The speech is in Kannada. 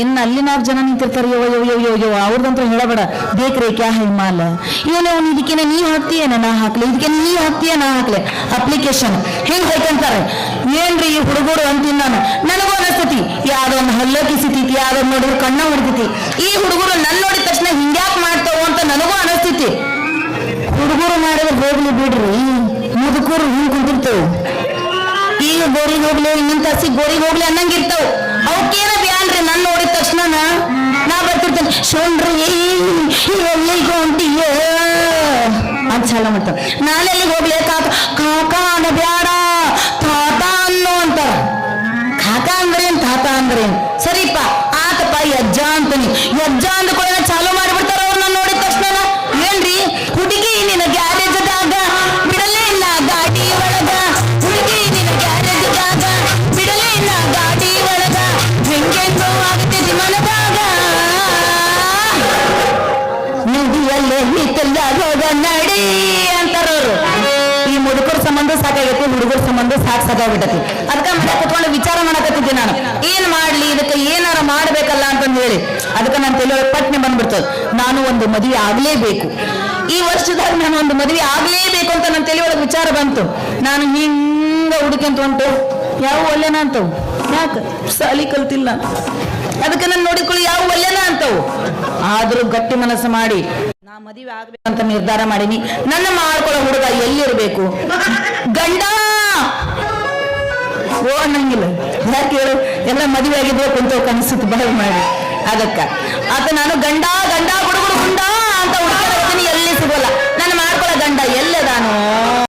ಇನ್ನು ಅಲ್ಲಿನಾರು ಜನ ನಿಂತಿರ್ತಾರೆ ಯೋ ಯೋ ಯೋ ಯೋ ಯೋ ಅವ್ರದಂತೂ ಹೇಳಬೇಡ. ಬೇಕ್ರಿ ಕ್ಯಾ ಹೈ ಮಾಲ್? ಏನೋ ಅವ್ನು ಇದಕ್ಕೆ ನೀ ಹಾಕ್ತೀಯನ, ನಾ ಹಾಕ್ಲಿ? ಇದಕ್ಕೆ ನೀ ಹಾಕ್ತೀಯ ನಾ ಹಾಕ್ಲೆ? ಅಪ್ಲಿಕೇಶನ್ ಹೆಂಗ್ ಹೋಯ್ಕಂತಾರೆ ಏನ್ರಿ ಈ ಹುಡುಗರು ಅಂತೀನಿ ನಾನು? ನನಗೂ ಅನಸ್ತತಿ. ಯಾವ್ದೋ ಒಂದು ಹಲ್ಲಕ್ಕಿ ಸಿತೈತಿ ಯಾವ್ದೋ ಒಂದ್ ಕಣ್ಣ ಹೊಡಿತೈತಿ. ಈ ಹುಡುಗರು ನನ್ನ ನೋಡಿದ ತಕ್ಷಣ ಹಿಂಗ್ಯಾಕ್ ಮಾಡ್ತಾವ ಅಂತ ನನಗೂ ಅನಸ್ತೈತಿ. ಹುಡುಗರು ಮಾಡಿದ್ರೆ ಹೋಗ್ಲಿ ಬಿಡ್ರಿ. ಮುದುಕರು ಹಿಂಗ್ ಕುಂತಿರ್ತೇವೆ. ಈಗ ಗೋರಿಗೆ ಹೋಗ್ಲಿ ಇನ್ನೊಂದ್ ಗೋರಿಗೆ ಹೋಗ್ಲಿ ಅನ್ನಂಗಿರ್ತಾವ. ಅವಕ್ಕೇನ ತಕ್ಷಣ ನಾ ಬರ್ತಿರ್ತೇನೆ. ಶೋಣ್ರಿ ಎಲ್ಲಿಗೆ ಹೊಂಟಿಯ? ಅಂತ ಮತ್ತ ಮಾಡ್ತಾವ ನಾನೆಲ್ಲಿಗೆ ಹೋಗ್ಲಿ ಕಾಕ ಕಾಕ ಅನ್ನ ಬ್ಯಾಡ. ತಾತ ಅನ್ನೋ ಅಂತಾರ. ಕಾಕ ಅಂದ್ರೇನ್, ತಾತ ಅಂದ್ರೇನ್? ಸರಿಪ್ಪ, ಆತಪ್ಪ, ಯಜ್ಜ ಅಂತಾನೆ. ಯಜ್ಜ ಅಂದ್ಕೊಳ್ಳ ಚಾಲು ಮಾಡಿಬಿಡ್ತಾರ ನಿಂತಲ್ಲ ರೋಗ ನಡಿ ಅಂತಾರವ್ರು. ಈ ಮುದುಕರ ಸಂಬಂಧ ಸಾಕಾಗೈತಿ, ಹುಡುಗರ ಸಂಬಂಧ ಸಾಕು ಸಾಕಾಗ್ಬಿಟ್ಟತಿ. ಅದಕ್ಕ ಮನೆ ಕುತ್ಕೊಂಡು ವಿಚಾರ ಮಾಡಕತ್ತಿದ್ದೆ ನಾನು. ಏನ್ ಮಾಡ್ಲಿ, ಇದಕ್ಕೆ ಏನಾರ ಮಾಡ್ಬೇಕಲ್ಲ ಅಂತಂದು ಹೇಳಿ. ಅದಕ್ಕೆ ನನ್ನ ತಲೆಯೊಳಗೆ ಪಟ್ನೆ ಬಂದ್ಬಿಡ್ತದೆ ನಾನು ಒಂದು ಮದುವೆ ಆಗ್ಲೇಬೇಕು. ಈ ವರ್ಷದಾಗ ನಾನು ಒಂದು ಮದುವೆ ಆಗ್ಲೇಬೇಕು ಅಂತ ನನ್ನ ತಲೆಯೊಳಗೆ ವಿಚಾರ ಬಂತು. ನಾನು ಹಿಂಗ ಹುಡುಕಂತ ಉಂಟು ಯಾವ ಒಲ್ಲೆನ ಅಂತವು? ಯಾಕೆ? ಸಾಲಿ ಕಲ್ತಿಲ್ಲ ಅದಕ್ಕೆ ನಾನು ನೋಡಿಕೊಳ್ಳಿ, ಯಾವ ಒಲ್ಲೆನ ಅಂತವು? ಆದ್ರೂ ಗಟ್ಟಿ ಮನಸ್ಸು ಮಾಡಿ, ನಾ ಮದುವೆ ಅಂತ ನಿರ್ಧಾರ ಮಾಡೀನಿ. ನನ್ನ ಮಾಡ್ಕೊಳ್ಳೋ ಹುಡುಗ ಎಲ್ಲಿರ್ಬೇಕು? ಗಂಡ! ಓ, ಅನ್ನಂಗಿಲ್ಲ. ಯಾಕೆ ಹೇಳು? ಎಲ್ಲ ಮದುವೆ ಆಗಿದ್ರೆ ಕುಂತ ಕನಸಿತ್ತು ಬಹಳ ಮಾಡಿ. ಅದಕ್ಕ. ಆತ ನಾನು ಗಂಡ ಗಂಡ ಗುಡುಗುಡು ಗುಂಡ ಅಂತ ಹುಡುಗ